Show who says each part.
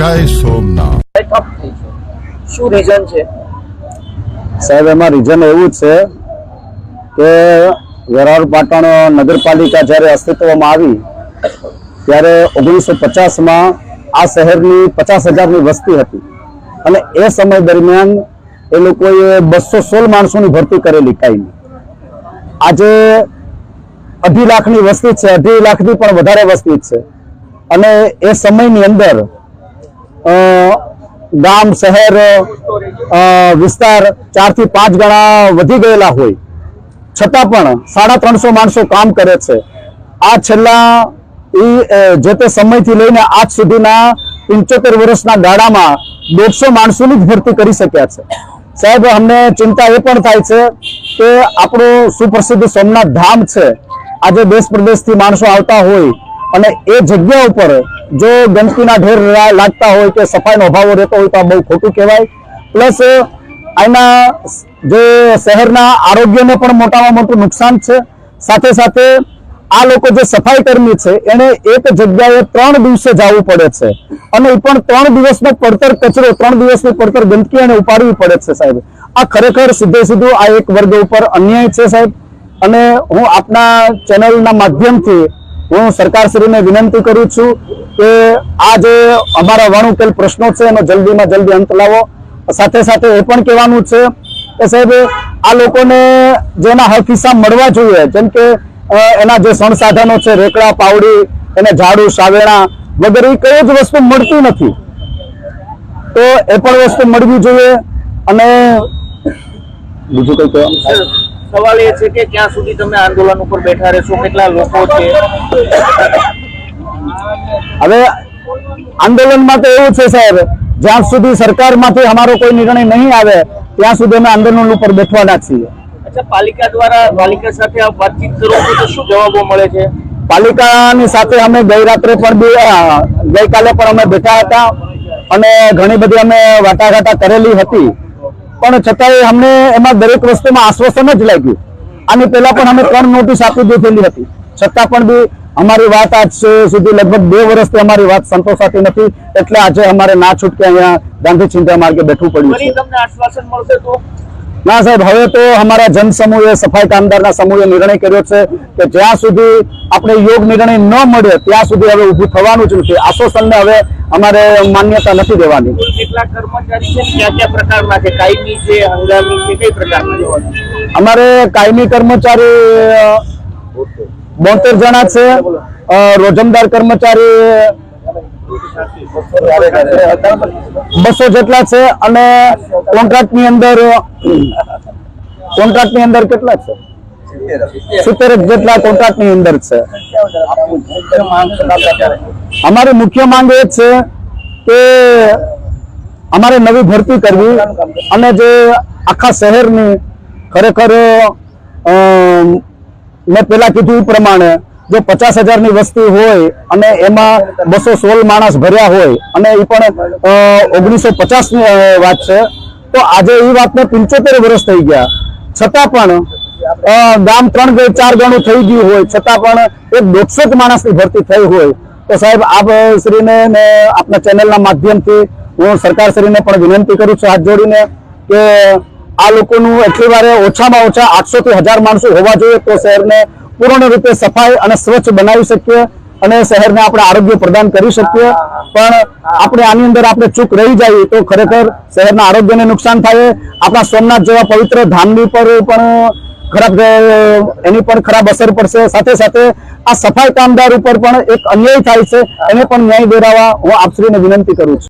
Speaker 1: જય સોમનાથ.
Speaker 2: શું રીઝન છે?
Speaker 3: સાહેબ એમાં રીઝન એવું જ છે કે વેરાવળ પાટણ નગરપાલિકા જ્યારે અસ્તિત્વમાં આવી ત્યારે ઓગણીસો પચાસમાં આ શહેરની પચાસ હજારની વસ્તી હતી. અને એ સમય દરમિયાન એ લોકોએ બસો સોળ માણસોની ભરતી કરેલી કાયમી. આજે અઢી લાખની વસ્તી છે અઢી લાખની પણ વધારે વસ્તી છે. અને એ સમયની અંદર ગામ, શહેર વિસ્તાર ચારથી પાંચ ગણા વધી ગયેલા હોય. છતાં પણ સાડા ત્રણસો માણસો કામ કરે છે. આ છેલ્લા જે તે સમયથી લઈને આજ સુધીના પંચોતેર વર્ષના ગાળામાં દોઢસો માણસોની જ ભરતી કરી શક્યા છે. સાહેબ, અમને ચિંતા એ પણ થાય છે કે આપણું સુપ્રસિદ્ધ સોમનાથ ધામ છે. આજે દેશ પ્રદેશથી માણસો આવતા હોય અને એ જગ્યા ઉપર જો ગંદકીના ઢેર લાગતા હોય કે સફાઈનો અભાવ રહેતો હોય તો આ બહુ ખોટું કહેવાય. પ્લસ, આના જે શહેરના આરોગ્યને પણ મોટામાં મોટું નુકસાન છે. સાથે સાથે આ લોકો જે સફાઈ કર્મી છે એને એક જગ્યાએ ત્રણ દિવસે જવું પડે છે. અને એ પણ ત્રણ દિવસનો પડતર કચરો, ત્રણ દિવસની પડતર ગંદકી એને ઉપાડવી પડે છે સાહેબ. આ ખરેખર સીધે સીધું આ એક વર્ગ ઉપર અન્યાય છે સાહેબ. અને હું આપના ચેનલના માધ્યમથી હું સરકારશ્રીને વિનંતી કરું છું કે આ જે અમારા વણઉકેલ પ્રશ્નો છે એનો જલ્દીમાં જલ્દી અંત લાવો. સાથે સાથે એ પણ કહેવાનું છે કે સાહેબ, આ લોકોને જેના હક હિસાબ મળવા જોઈએ, જેમ કે એના જે સણ સાધનો છે, રેકડા, પાવડી, એને ઝાડુ, સાવેણા વગેરે, એ કઈ જ વસ્તુ મળતી નથી. તો એ પણ વસ્તુ મળવી જોઈએ અને બીજું કઈ કહેવાનું?
Speaker 2: સવાલ એ છે કે ક્યાં સુધી તમે આંદોલન ઉપર બેઠા રહેશો? કેટલા લોકો છે?
Speaker 3: હવે આંદોલનમાં તો એવું છે સાહેબ જ્યાં સુધી સરકારમાંથી અમારો કોઈ નિર્ણય નહીં આવે ત્યાં સુધી અમે આંદોલન ઉપર બેઠવાના છીએ.
Speaker 2: અચ્છા પાલિકા દ્વારા પાલિકા સાથે વાતચીત કરો તો શું જવાબો મળે છે?
Speaker 3: પાલિકાની સાથે અમે ગઈ રાત્રે પણ ગઈકાલે પણ અમે બેઠા હતા અને ઘણી બધી અમે વાટાઘાટા કરેલી હતી. પણ છતાંય અમને એમાં દરેક વસ્તુમાં આશ્વાસન જ લાગ્યું. આની પહેલા પણ અમે ત્રણ નોટિસ આપી દીધેલી હતી. છતાં પણ બી અમારી વાત આજ સુધી લગભગ બે વર્ષથી અમારી વાત સંતોષાતી નથી. એટલે આજે અમારે ના છૂટકે અહીંયા ગાંધી ચિંતા માર્ગે બેઠવું પડ્યું છે. ના સાહેબ હવે તો અમારા જન સમૂહે સફાઈ કામદારના સમૂહે નિર્ણય કર્યો છે કે જ્યાં સુધી આપણે યોગ નિર્ણય ન મળે ત્યાં સુધી હવે ઊભું થવાનું જ નથી. આશ્વાસનને હવે અમારે માન્યતા નથી દેવાની.
Speaker 2: કેટલા કર્મચારી છે? કયા કયા પ્રકારના છે? કાયમી છે હંગામી છે કઈ પ્રકારના
Speaker 3: અમારે કાયમી કર્મચારી બોતેર જણા છે. રોજમદાર કર્મચારી બસો જેટલા છે અને કોન્ટ્રાક્ટની અંદર કોન્ટ્રાક્ટની અંદર કેટલા છે? સિત્તેર જેટલા કોન્ટ્રાક્ટની અંદર છે. અમારી મુખ્ય માંગ એ છે કે અમારે નવી ભરતી કરવી અને જે આખા શહેરની ખરેખર મેં પેલા કીધું એ પ્રમાણે જો પચાસ હજારની વસ્તી હોય અને એમાં બસો સોળ માણસ ભર્યા હોય અને એ પણ ઓગણીસો પચાસની વાત છે, તો આજે એ વાતને પંચોતેર વર્ષ થઈ ગયા. છતાં પણ ગામ ત્રણ ચાર ગણું થઈ ગયું હોય, છતાં પણ એક દોઢસો જ માણસની ભરતી થઈ હોય. તો સાહેબ, આપ શ્રીને ને આપના ચેનલના માધ્યમથી હું સરકાર શ્રીને પણ વિનંતી કરું છું હાથ જોડીને કે આ લોકોનું એટલી વારે ઓછામાં ઓછા આઠસો થી હજાર માણસો હોવા જોઈએ તો શહેરને પૂર્ણ રીતે સફાઈ અને સ્વચ્છ બનાવી શકીએ અને શહેરને આપણે આરોગ્ય પ્રદાન કરી શકીએ. પણ આપણે આની અંદર આપણે ચૂક રહી જઈએ તો ખરેખર શહેરના આરોગ્યને નુકસાન થાય. આપણા સોમનાથ જેવા પવિત્ર ધામની પર પણ ખરાબ, એની પર ખરાબ અસર પડશે. સાથે સાથે આ સફાઈ કામદાર ઉપર પણ એક અન્યાય થાય છે. એને પણ ન્યાય દેરાવા હું આપશ્રીને વિનંતી કરું છું.